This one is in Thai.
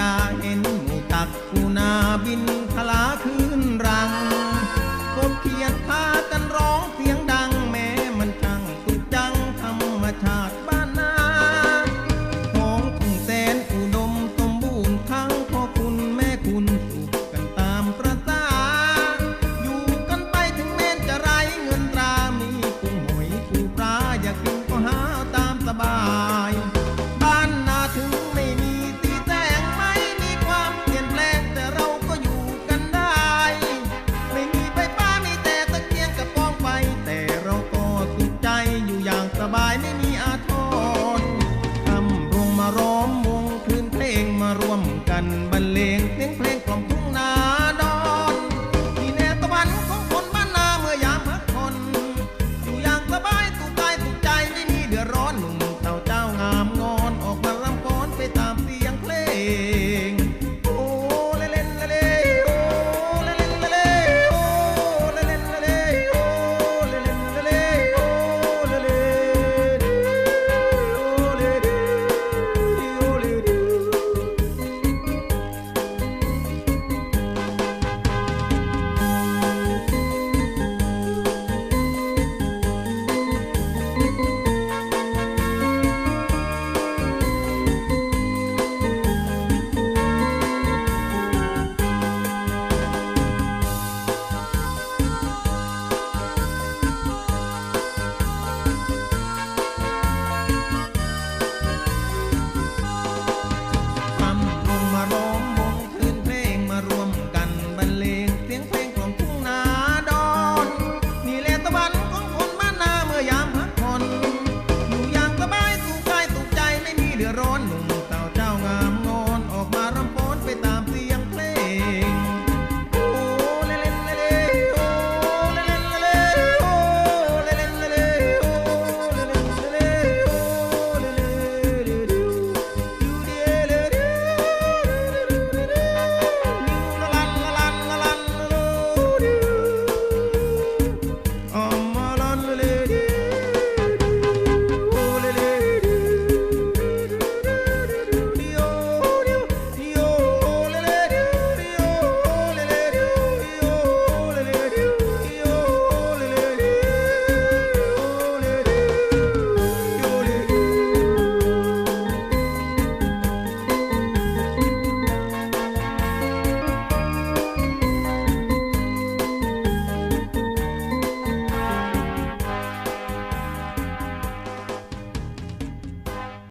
จาเห็นหมูตักกูนาบินทลาคือ กันบรรเลง